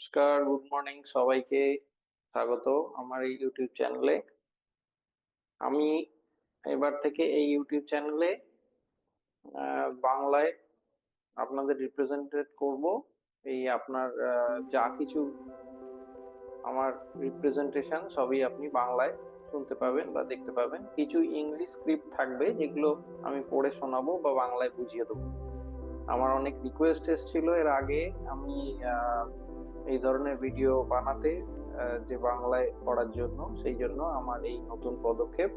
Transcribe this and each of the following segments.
নমস্কার good morning সবাইকে। স্বাগত আমার এই ইউটিউব চ্যানেলে আমি এবার থেকে এই ইউটিউব চ্যানেলে বাংলায় আপনাদের রিপ্রেজেন্টেট করব। এই আপনার যা কিছু আমার রিপ্রেজেন্টেশন সবই আপনি বাংলায় শুনতে পাবেন বা দেখতে পাবেন। কিছু ইংলিশ স্ক্রিপ্ট থাকবে যেগুলো আমি পড়ে শোনাবো বা বাংলায় বুঝিয়ে দেবো। আমার অনেক রিকোয়েস্ট এসেছিল এর আগে আমি এই ধরনের ভিডিও বানাতে যে বাংলায় করার জন্য, সেই জন্য আমার এই নতুন পদক্ষেপ।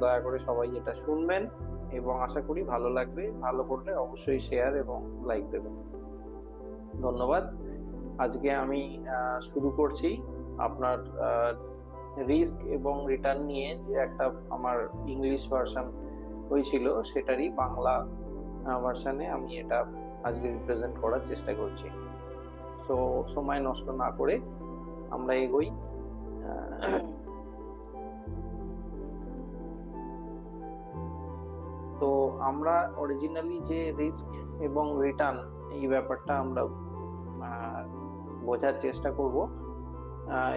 দয়া করে সবাই এটা শুনবেন এবং আশা করি ভালো লাগবে। ভালো করলে অবশ্যই শেয়ার এবং লাইক দেবেন। ধন্যবাদ। আজকে আমি শুরু করছি আপনার রিস্ক এবং রিটার্ন নিয়ে যে একটা আমার ইংলিশ ভার্সন হয়েছিল, সেটারই বাংলা ভার্সানে আমি এটা আজকে রিপ্রেজেন্ট করার চেষ্টা করছি। তো সময় নষ্ট না করে আমরা এগোই। তো আমরা অরিজিনালি যে রিস্ক এবং রিটার্ন এই ব্যাপারটা আমরা বোঝার চেষ্টা করব।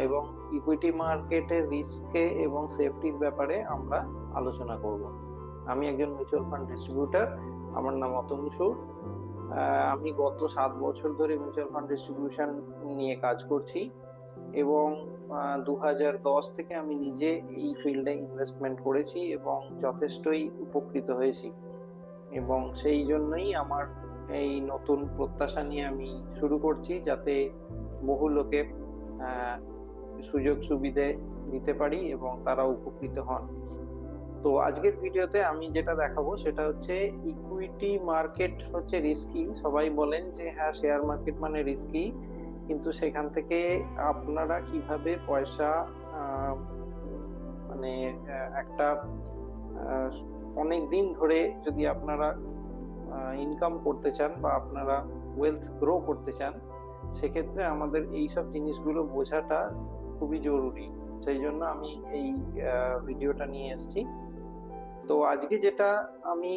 এবং ইকুইটি মার্কেটের রিস্কে এবং সেফটির ব্যাপারে আমরা আলোচনা করব। আমি একজন মিউচুয়াল ফান্ড ডিস্ট্রিবিউটর আমার নাম অতনু সুর। আমি গত সাত বছর ধরে মিউচুয়াল ফান্ড ডিস্ট্রিবিউশন নিয়ে কাজ করছি এবং দু দশ থেকে আমি নিজে এই ফিল্ডে ইনভেস্টমেন্ট করেছি এবং যথেষ্টই উপকৃত হয়েছি। এবং সেই জন্যই আমার এই নতুন প্রত্যাশা নিয়ে আমি শুরু করছি যাতে বহু লোকে সুযোগ সুবিধে দিতে পারি এবং তারা উপকৃত হন। তো আজকের ভিডিওতে আমি যেটা দেখাবো সেটা হচ্ছে ইকুইটি মার্কেট হচ্ছে রিস্কি সবাই বলেন যে হ্যাঁ শেয়ার মার্কেট মানে রিস্কি কিন্তু সেখান থেকে আপনারা কীভাবে পয়সা মানে একটা অনেক দিন ধরে যদি আপনারা ইনকাম করতে চান বা আপনারা ওয়েলথ গ্রো করতে চান, সেক্ষেত্রে আমাদের এই সব জিনিসগুলো বোঝাটা খুবই জরুরি। সেই জন্য আমি এই ভিডিওটা নিয়ে এসেছি। তো আজকে যেটা আমি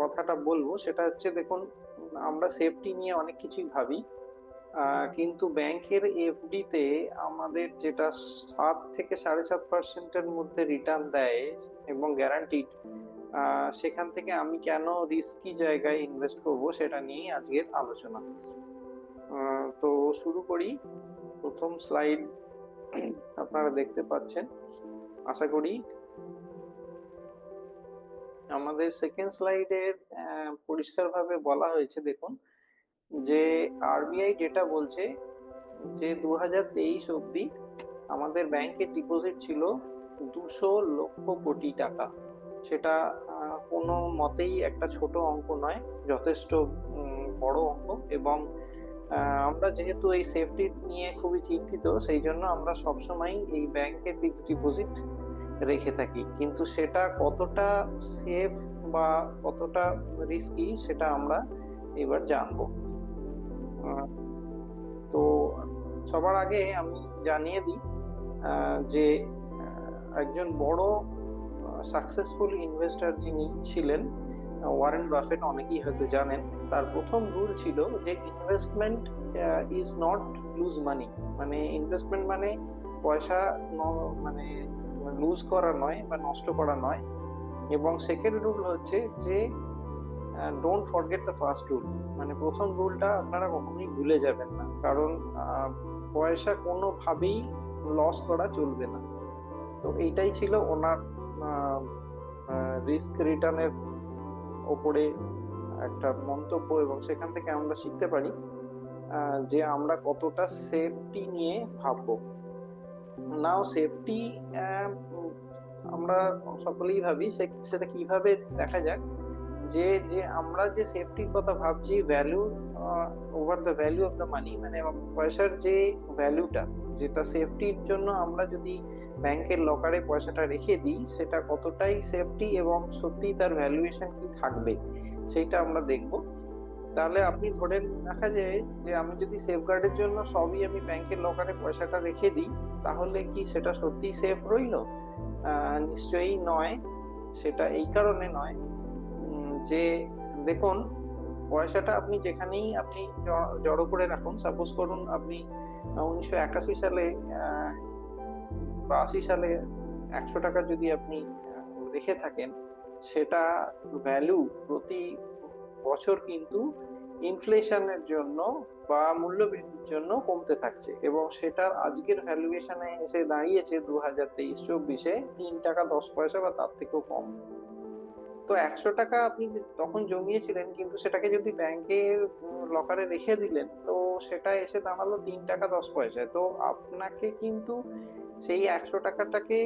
কথাটা বলব সেটা হচ্ছে দেখুন, আমরা সেফটি নিয়ে অনেক কিছুই ভাবি কিন্তু ব্যাংকের এফডিতে আমাদের যেটা সাত থেকে সাড়ে সাত পার্সেন্টের মধ্যে রিটার্ন দেয় এবং গ্যারান্টিড সেখান থেকে আমি কেন রিস্কি জায়গায় ইনভেস্ট করব সেটা নিয়েই আজকের আলোচনা। তো শুরু করি, প্রথম স্লাইড আপনারা দেখতে পাচ্ছেন। আশা করি আমাদের সেকেন্ড স্লাইডের পরিষ্কারভাবে বলা হয়েছে দেখুন যে আরবিআই ডেটা বলছে যে দু হাজার তেইশ অবধি আমাদের ব্যাংকের ডিপোজিট ছিল দুশো লক্ষ কোটি টাকা। সেটা কোনো মতেই একটা ছোট অঙ্ক নয়, যথেষ্ট বড় অঙ্ক এবং আমরা যেহেতু এই সেফটি নিয়ে খুবই চিন্তিত, সেই জন্য আমরা সবসময় এই ব্যাংকে ফিক্সড ডিপোজিট রেখে থাকি। কিন্তু সেটা কতটা সেফ বা কতটা রিস্কি সেটা আমরা এবার জানব। তো সবার আগে আমি জানিয়ে দিই যে একজন বড় সাকসেসফুল ইনভেস্টর যিনি ছিলেন ওয়ারেন বাফেট অনেকেই হয়তো জানেন। তার প্রথম রুল ছিল যে investment is not lose money মানে ইনভেস্টমেন্ট মানে পয়সা মানে লুজ করা নয় বা নষ্ট করা নয়। এবং সেকেন্ড রুল হচ্ছে যে don't forget the first rule মানে প্রথম রুলটা আপনারা কখনোই ভুলে যাবেন না। কারণ পয়সা কোনোভাবেই লস করা চলবে না। তো এইটাই ছিল ওনার রিস্ক রিটার্নের ওপরে একটা মন্তব্য এবং সেখান থেকে আমরা শিখতে পারি যে আমরা কতটা সেফটি নিয়ে ভাববো। নাও সেফটি আমরা সকলেই ভাবি সেটা কীভাবে দেখা যাক যে যে আমরা যে সেফটির কথা ভাবছি value over the value of the money মানে পয়সার যে ভ্যালুটা যেটা সেফটির জন্য আমরা যদি ব্যাংকের লকারে পয়সাটা রেখে দিই, সেটা কতটাই সেফটি এবং সত্যি তার ভ্যালুয়েশন কি থাকবে, সেইটা আমরা দেখব। তাহলে আপনি ধরে দেখা যায় যে, আমি যদি সেফগার্ডের জন্য সবই আমি ব্যাংকের লকারে পয়সাটা রেখে দিই তাহলে কি সেটা সত্যি সেফ রইল? নিশ্চয়ই নয়, সেটা এই কারণে নয়। যে দেখুন, পয়সাটা আপনি যেখানেই আপনি জড়ো করে রাখুন সাপোজ করুন আপনি উনিশশো একাশি সালে বা আশি সালে একশো টাকা যদি আপনি রেখে থাকেন, সেটা ভ্যালু প্রতি বছর কিন্তু ইনফ্লেশনের জন্য বা মূল্য বৃদ্ধির জন্য কমতে থাকছে এবং সেটার আজকের ভ্যালুয়েশনে এসে দাঁড়িয়েছে দু হাজার তেইশ চব্বিশে তিন টাকা দশ পয়সা বা তার থেকেও কম। তো একশো টাকা আপনি তখন জমিয়েছিলেন কিন্তু সেটাকে যদি ব্যাংকে লকারে রেখে দিলেন, তো সেটা এসে দাঁড়াল তিন টাকা দশ পয়সায়। তো আপনাকে কিন্তু সেই একশো টাকাটাকে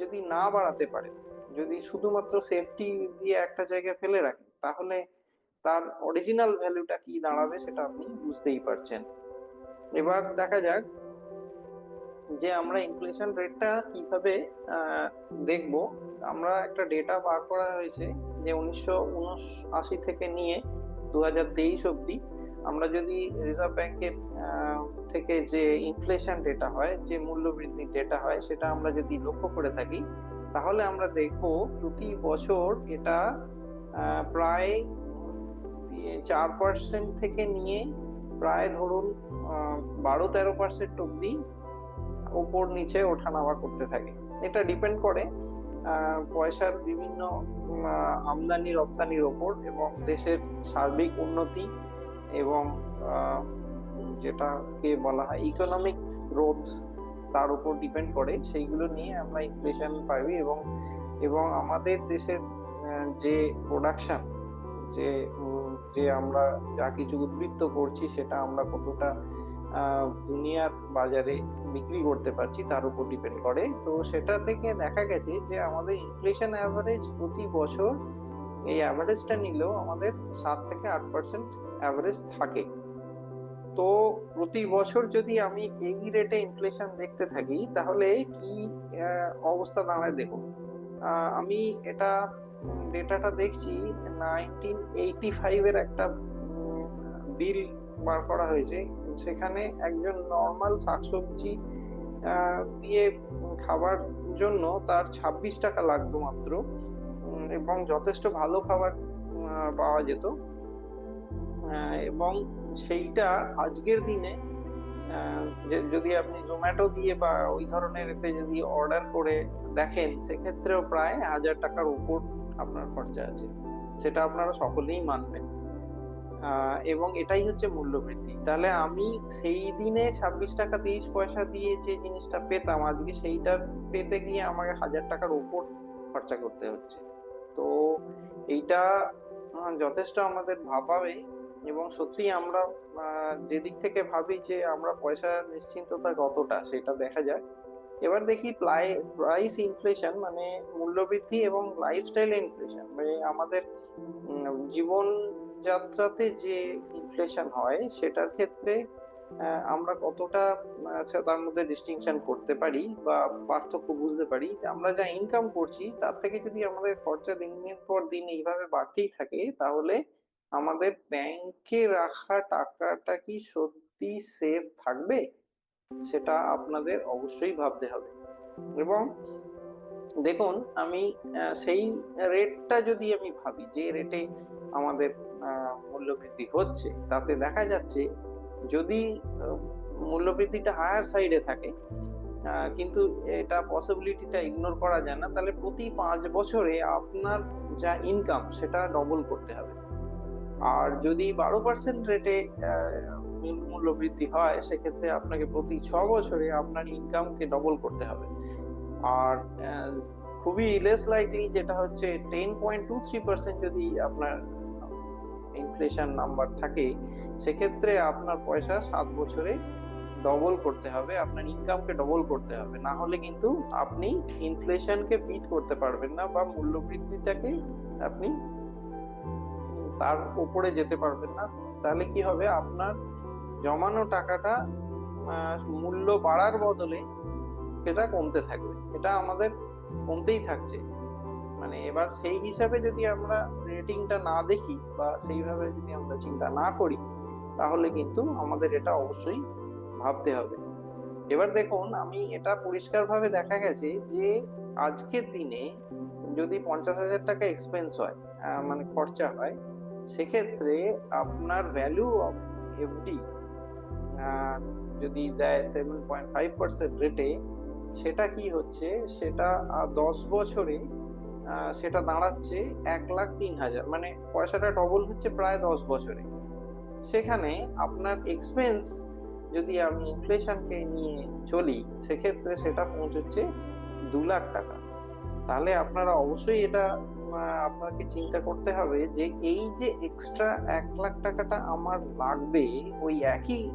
যদি না বাড়াতে পারেন, যদি শুধুমাত্র সেফটি দিয়ে একটা জায়গায় ফেলে রাখেন, তাহলে তার অরিজিনাল ভ্যালুটা কি দাঁড়াবে সেটা আপনি বুঝতেই পারছেন। এবার দেখা যাক যে আমরা ইনফ্লেশন রেটটা কীভাবে দেখব। আমরা একটা ডেটা বার করা হয়েছে যে উনিশশো আশি থেকে নিয়ে দু হাজার তেইশ অব্দি আমরা যদি রিজার্ভ ব্যাংকের থেকে যে ইনফ্লেশন ডেটা হয় যে মূল্য বৃদ্ধির ডেটা হয় সেটা আমরা যদি লক্ষ্য করে থাকি তাহলে আমরা দেখব প্রতি বছর এটা আহ, চার পার্সেন্ট থেকে নিয়ে প্রায় ধরুন বারো তেরো পার্সেন্ট অব্দি উপর নিচে ওঠানামা করতে থাকে। এটা ডিপেন্ড করে পয়সার বিভিন্ন আমদানি, রপ্তানির ওপর এবং দেশের সার্বিক উন্নতি এবং যেটাকে বলা হয় ইকোনমিক গ্রোথ তার উপর ডিপেন্ড করে। সেইগুলো নিয়ে আমরা ইনফ্লেশন পাই এবং এবং আমাদের দেশের যে প্রোডাকশন যে যে আমরা যা কিছু উদ্বৃত্ত করছি সেটা আমরা কতটা দুনিয়ার বাজারে বিক্রি করতে পারছি তার উপর ডিপেন্ড করে। তো সেটা থেকে দেখা গেছে যে, আমাদের ইনফ্লেশন অ্যাভারেজ প্রতি বছর এই অ্যাভারেজটা নিলেও আমাদের সাত থেকে আট পার্সেন্ট অ্যাভারেজ থাকে। তো প্রতি বছর যদি আমি এই রেটে ইনফ্লেশন দেখতে থাকি, তাহলে কি অবস্থা দাঁড়ায় দেখুন। আমি এটা ডেটাটা দেখছি নাইনটিন এইটি ফাইভের একটা বিল বার করা হয়েছে। সেখানে একজন নর্মাল শাকসবজি দিয়ে খাবার জন্য তার ছাব্বিশ টাকা লাগতো মাত্র এবং যথেষ্ট ভালো খাবার পাওয়া যেত। এবং সেইটা আজকের দিনে যদি আপনি জোম্যাটো দিয়ে বা ওই ধরনের এতে যদি অর্ডার করে দেখেন, সেক্ষেত্রেও প্রায় হাজার টাকার উপর আপনার খরচা আছে। সেটা আপনারা সকলেই মানবেন। এবং এটাই হচ্ছে মূল্যবৃদ্ধি। তাহলে আমি সেই দিনে ছাব্বিশ টাকা তেইশ পয়সা দিয়ে যে জিনিসটা পেতাম, আজকে সেইটা পেতে গিয়ে আমাকে হাজার টাকার উপর খরচা করতে হচ্ছে। তো এইটা যথেষ্ট আমাদের ভাবাবে এবং সত্যি আমরা যেদিক থেকে ভাবি যে আমরা পয়সা নিশ্চিন্ততা কতটা, সেটা দেখা যায় এবার দেখি প্রাইস ইনফ্লেশন মানে মূল্যবৃদ্ধি এবং লাইফস্টাইল ইনফ্লেশন মানে আমাদের উম, জীবন যাত্রাতে যে ইনফ্লেশন হয় সেটার ক্ষেত্রে আমরা কতটা আচ্ছা, তার মধ্যে ডিস্টিংশন করতে পারি বা পার্থক্য বুঝতে পারি আমরা যা ইনকাম করছি তার থেকে যদি আমাদের খরচা দিনের পর দিন এইভাবে বাড়তেই থাকে তাহলে আমাদের ব্যাংকে রাখা টাকাটা কি সত্যি সেফ থাকবে? সেটা আপনাদের অবশ্যই ভাবতে হবে। এবং দেখুন, আমি সেই রেটটা যদি আমি ভাবি, যে রেটে আমাদের মূল্যবৃদ্ধি হচ্ছে, তাতে দেখা যাচ্ছে যদি মূল্যবৃদ্ধিটা হায়ার সাইডে থাকে কিন্তু এটা পসিবিলিটিটা ইগনোর করা যায় না, তাহলে প্রতি পাঁচ বছরে আপনার যা ইনকাম সেটা ডবল করতে হবে। আর যদি বারো পার্সেন্ট রেটে মূল্য বৃদ্ধি হয়, সেক্ষেত্রে আপনাকে প্রতি ছ বছরে আপনার ইনকামকে ডবল করতে হবে। আর খুবই লেস লাইকলি যেটা হচ্ছে ten point two three percent যদি আপনার ইনফ্লেশন নাম্বার থাকে, সেক্ষেত্রে আপনার পয়সা সাত বছরে ডবল করতে হবে, আপনার ইনকামকে ডবল করতে হবে। না হলে কিন্তু আপনি ইনফ্লেশনকে বিট করতে পারবেন না বা মূল্য বৃদ্ধিটাকে আপনি তার উপরে যেতে পারবেন না। তাহলে কি হবে? আপনার জমানো টাকাটা মূল্য বাড়ার বদলে সেটা কমতে থাকবে। এটা আমাদের কমতেই থাকছে। মানে এবার সেই হিসাবে যদি আমরা রেটিংটা না দেখি বা সেইভাবে যদি আমরা চিন্তা না করি, তাহলে কিন্তু আমাদের এটা অবশ্যই ভাবতে হবে। এবার দেখুন, আমি এটা পরিষ্কারভাবে দেখা গেছে যে আজকের দিনে যদি পঞ্চাশ হাজার টাকা এক্সপেন্স হয় মানে খরচা হয়, সেক্ষেত্রে আপনার ভ্যালু অফ এফডি যদি দেয় সেভেন পয়েন্ট ফাইভ পার্সেন্ট রেটে সেটা কি হচ্ছে? সেটা দশ বছরে সেটা দাঁড়াচ্ছে এক লাখ তিন হাজার। মানে পয়সাটা ডবল হচ্ছে প্রায় দশ বছরে। সেখানে আপনার এক্সপেন্স যদি আমি ইনফ্লেশনকে নিয়ে চলি, সেক্ষেত্রে সেটা পৌঁছচ্ছে দু লাখ টাকা। তাহলে আপনারা অবশ্যই এটা আপনাকে চিন্তা করতে হবে যে এই যে এক্সট্রা এক লাখ টাকাটা আমার লাগবে, ওই একই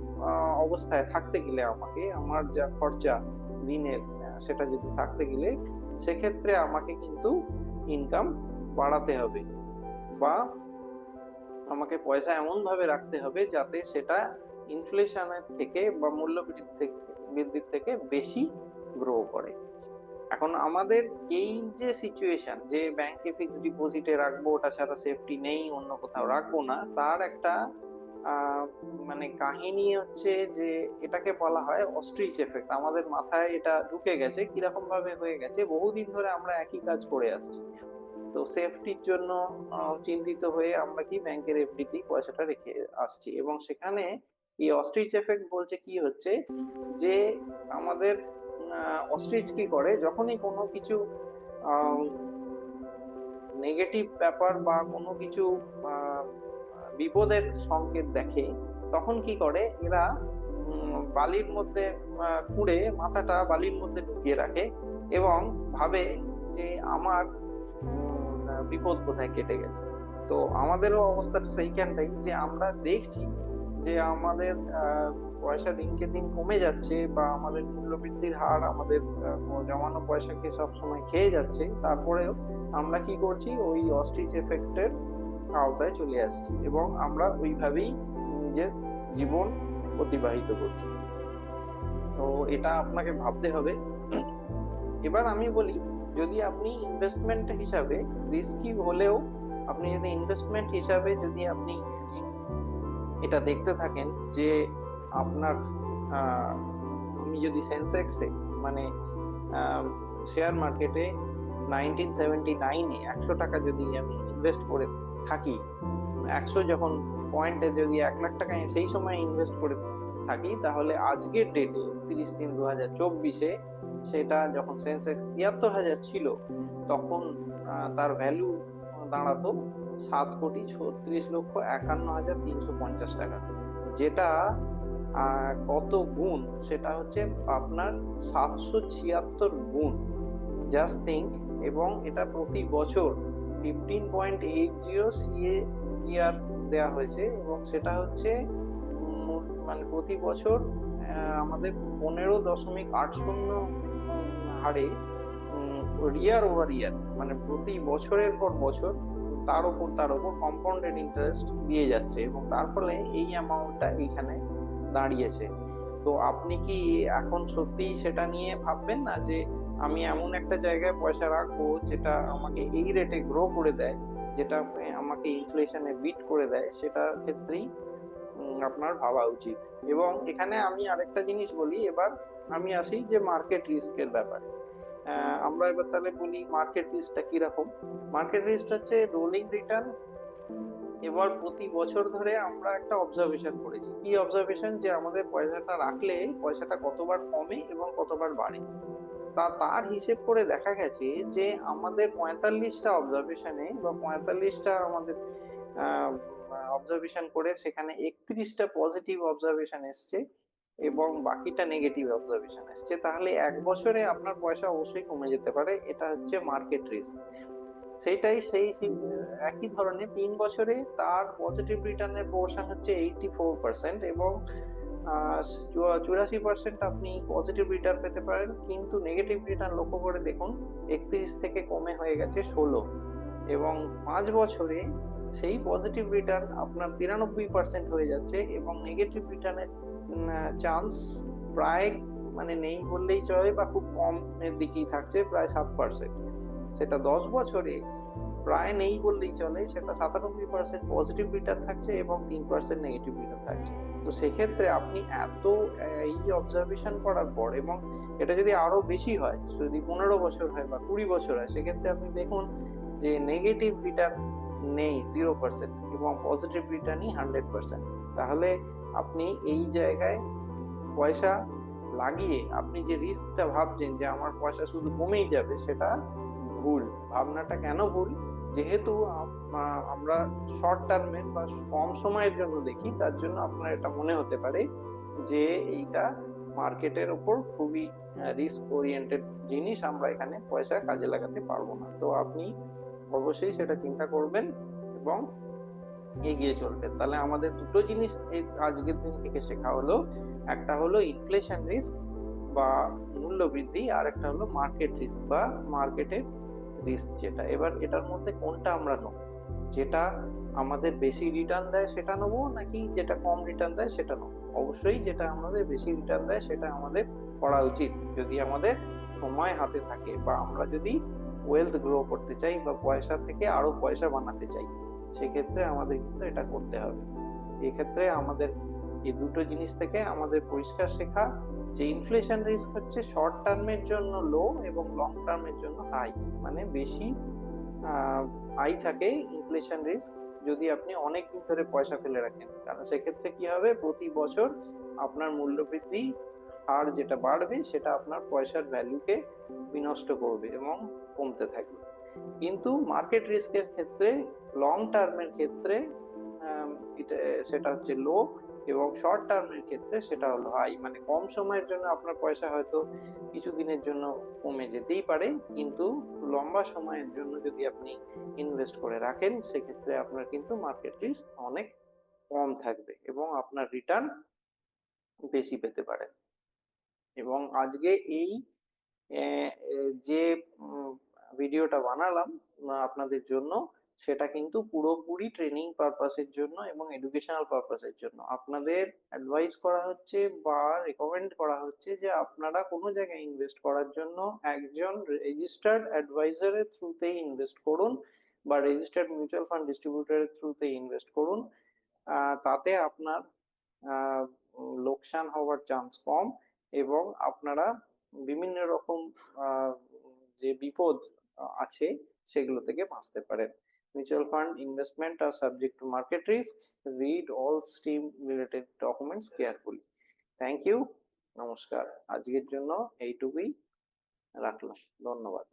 অবস্থায় থাকতে গেলে আমাকে আমার যা খরচা দিনের সেটা যদি থাকতে গেলে সেক্ষেত্রে আমাকে কিন্তু ইনকাম বাড়াতে হবে বা আমাকে পয়সা এমন ভাবে রাখতে হবে যাতে সেটা ইনফ্লেশনের থেকে বা মূল্য বৃদ্ধির থেকে বেশি গ্রো করে। এখন আমাদের এই যে সিচুয়েশন যে ব্যাংকে ফিক্স ডিপোজিটে রাখব, ওটা ছাড়া সেফটি নেই, অন্য কোথাও রাখব না, তার একটা মানে কাহিনী হচ্ছে যে, এটাকে বলা হয় অস্ট্রিচ এফেক্ট আমাদের মাথায় এটা ঢুকে গেছে, কীরকম ভাবে হয়ে গেছে, বহুদিন ধরে আমরা একই কাজ করে আসছি। তো সেফটির জন্য চিন্তিত হয়ে আমরা কি ব্যাংকের এফডিতেই পয়সাটা রেখে আসছি। এবং সেখানে এই অস্ট্রিচ এফেক্ট বলছে কি হচ্ছে যে, আমাদের অস্ট্রিচ কি করে? যখনই কোনো কিছু নেগেটিভ ব্যাপার বা কোনো কিছু বিপদের সংকেত দেখে, তখন কি করে? এরা বালির মধ্যে খুঁড়ে মাথাটা বালির মধ্যে ঢুকিয়ে রাখে এবং ভাবে যে আমার বিপদ কোথায় কেটে গেছে। তো আমাদেরও অবস্থাটা সেইখানটাই যে আমরা দেখছি যে আমাদের পয়সা দিনকে দিন কমে যাচ্ছে বা আমাদের মূল্যবৃদ্ধির হার আমাদের জমানো পয়সাকে সবসময় খেয়ে যাচ্ছে, তারপরেও আমরা কি করছি? ওই অস্ট্রিচ এফেক্টের আওতায় চলে আসছি এবং আমরা ওইভাবেই নিজের জীবন অতিবাহিত করছি। তো এটা আপনাকে ভাবতে হবে। এবার আমি বলি, যদি আপনি ইনভেস্টমেন্ট হিসাবে রিস্কি হলেও, আপনি যদি ইনভেস্টমেন্ট হিসাবে যদি আপনি এটা দেখতে থাকেন যে আপনার আমি যদি সেন্সেক্সে মানে শেয়ার মার্কেটে নাইনটিন সেভেন্টি নাইনে একশো টাকা যদি আমি ইনভেস্ট করে থাকি, একশো যখন পয়েন্টে যদি এক লাখ টাকা সেই সময় ইনভেস্ট করে থাকি, তাহলে আজকের ডেটে তিরিশ তিন দু হাজার চব্বিশে সেটা যখন সেন্সেক্স তিয়াত্তর হাজার ছিল, তখন তার ভ্যালু দাঁড়াতো সাত কোটি ছত্রিশ লক্ষ একান্ন হাজার তিনশো পঞ্চাশ টাকা। যেটা কত গুণ? সেটা হচ্ছে আপনার সাতশো ছিয়াত্তর গুণ। জাস্ট থিঙ্ক এবং এটা প্রতি বছর fifteen point eight zero CA দেওয়া হয়েছে, এবং সেটা হচ্ছে মানে প্রতি বছর আমাদের পনেরো দশমিক আট শূন্য হারে ইয়ার ওভার ইয়ার মানে প্রতি বছরের পর বছর তার উপর তার উপর কম্পাউন্ডেড ইন্টারেস্ট দিয়ে যাচ্ছে, এবং তার ফলে এই অ্যামাউন্টটা এইখানে দাঁড়িয়েছে। তো আপনি কি এখন সত্যি সেটা নিয়ে ভাববেন না যে আমি এমন একটা জায়গায় পয়সা রাখব যেটা আমাকে এই রেটে গ্রো করে দেয়, যেটা আমাকে ইনফ্লেশনে বিট করে দেয়? সেটা ক্ষেত্রেই আপনার ভাবা উচিত। এবং এখানে আমি আরেকটা জিনিস বলি, এবার আমি আসি যে মার্কেট রিস্কের ব্যাপারে। আমরা এবার তাহলে বলি মার্কেট রিস্কটা কীরকম? মার্কেট রিস্ক হচ্ছে রোলিং রিটার্ন এবার প্রতি বছর ধরে আমরা একটা অবজারভেশন করেছি। কি অবজারভেশন যে আমাদের পয়সাটা রাখলে পয়সাটা কতবার কমে এবং কতবার বাড়ে। তা তার হিসেব করে দেখা গেছে যে আমাদের পঁয়তাল্লিশটা অবজারভেশনে বা পঁয়তাল্লিশটা আমাদের অবজারভেশন করে সেখানে একত্রিশটা পজিটিভ অবজারভেশন এসছে এবং বাকিটা নেগেটিভ অবজারভেশন এসছে। তাহলে এক বছরে আপনার পয়সা অবশ্যই কমে যেতে পারে। এটা হচ্ছে মার্কেট রিস্ক সেইটাই সেই সেই, একই ধরনের তিন বছরে তার পজিটিভ রিটার্নের পোর্শন হচ্ছে এইটি ফোর পার্সেন্ট এবং চুরাশি পার্সেন্ট আপনি পজিটিভ রিটার্ন পেতে পারেন কিন্তু নেগেটিভ রিটার্ন লক্ষ্য করে দেখুন একত্রিশ থেকে কমে হয়ে গেছে ষোলো। এবং পাঁচ বছরে সেই পজিটিভ রিটার্ন আপনার তিরানব্বই পার্সেন্ট হয়ে যাচ্ছে এবং নেগেটিভ রিটার্নের চান্স প্রায় মানে নেই বললেই চলে বা খুব কম এর দিকেই থাকছে প্রায় সাত পার্সেন্ট সেটা দশ বছরে প্রায় নেই বললেই চলে, সেটা সাতানব্বই পার্সেন্ট পজিটিভ রিটার্ন থাকছে এবং তিন পার্সেন্ট নেগেটিভ রিটার্ন থাকছে। তো সেক্ষেত্রে আপনি এত এই অবজারভেশন করার পর এবং এটা যদি আরও বেশি হয়, যদি পনেরো বছর হয় বা কুড়ি বছর হয়, সেক্ষেত্রে আপনি দেখুন যে নেগেটিভ রিটার্ন নেই জিরো পার্সেন্ট এবং পজিটিভ রিটার্নই হান্ড্রেড পার্সেন্ট তাহলে আপনি এই জায়গায় পয়সা লাগিয়ে আপনি যে রিস্কটা ভাবছেন যে আমার পয়সা শুধু কমেই যাবে, সেটা ভুল, ভাবনাটা কেন ভুল? যেহেতু আমরা শর্ট টার্মের বা কম সময়ের জন্য দেখি, তার জন্য আপনার এটা মনে হতে পারে যে এইটা মার্কেটের ওপর খুবই রিস্ক ওরিয়েন্টেড জিনিস, আমরা এখানে পয়সা কাজে লাগাতে পারব না। তো আপনি অবশ্যই সেটা চিন্তা করবেন এবং এগিয়ে চলবেন। তাহলে আমাদের দুটো জিনিস আজকের দিন থেকে শেখা হলো। একটা হলো ইনফ্লেশন রিস্ক বা মূল্য বৃদ্ধি আর একটা হলো মার্কেট রিস্ক বা মার্কেটের রিস্ক যেটা, এবার এটার মধ্যে কোনটা আমরা নেব? যেটা আমাদের বেশি রিটার্ন দেয় সেটা নেব, নাকি যেটা কম রিটার্ন দেয় সেটা নেব? অবশ্যই যেটা আমাদের বেশি রিটার্ন দেয় সেটা আমাদের করা উচিত। যদি আমাদের সময় হাতে থাকে বা আমরা যদি ওয়েলথ গ্রো করতে চাই বা পয়সা থেকে আরও পয়সা বানাতে চাই, সেক্ষেত্রে আমাদের কিন্তু এটা করতে হবে। এক্ষেত্রে আমাদের এই দুটো জিনিস থেকে আমাদের পরিষ্কার শেখা যে ইনফ্লেশন রিস্ক হচ্ছে শর্ট টার্মের জন্য লো এবং লং টার্মের জন্য হাই মানে বেশি হাই থাকে ইনফ্লেশন রিস্ক যদি আপনি অনেক দিন ধরে পয়সা ফেলে রাখেন। কারণ সেক্ষেত্রে কি হবে? প্রতি বছর আপনার মূল্যবৃদ্ধি, হার যেটা বাড়বে সেটা আপনার পয়সার ভ্যালুকে বিনষ্ট করবে এবং কমতে থাকবে। কিন্তু মার্কেট রিস্কের ক্ষেত্রে লং টার্মের ক্ষেত্রে সেটা হচ্ছে লো এবং শর্ট টার্মের ক্ষেত্রে সেটা হলো হাই মানে কম সময়ের জন্য আপনার পয়সা হয়তো কিছু দিনের জন্য কমে যেতেই পারে, কিন্তু লম্বা সময়ের জন্য যদি আপনি ইনভেস্ট করে রাখেন, সেক্ষেত্রে আপনার কিন্তু মার্কেট রিস্ক অনেক কম থাকবে এবং আপনার রিটার্ন বেশি পেতে পারেন এবং আজকে এই যে ভিডিওটা বানালাম, আপনাদের জন্য সেটা কিন্তু পুরোপুরি ট্রেনিং পারপাসের জন্য এবং এডুকেশনাল পারপাসের জন্য। আপনাদের অ্যাডভাইস করা হচ্ছে বা রেকমেন্ড করা হচ্ছে যে আপনারা কোনো জায়গায় ইনভেস্ট করার জন্য একজন রেজিস্টার্ড অ্যাডভাইজারের থ্রুতেই ইনভেস্ট করুন বা রেজিস্টার্ড মিউচুয়াল ফান্ড ডিস্ট্রিবিউটরের থ্রুতে ইনভেস্ট করুন। তাতে আপনার লোকসান হওয়ার চান্স কম এবং আপনারা বিভিন্ন রকম যে বিপদ আছে সেগুলো থেকে বাঁচতে পারেন। mutual fund investment are subject to market risk read all stream related documents carefully thank you নমস্কার আজকের জন্য এইটুকুই রাখলাম ধন্যবাদ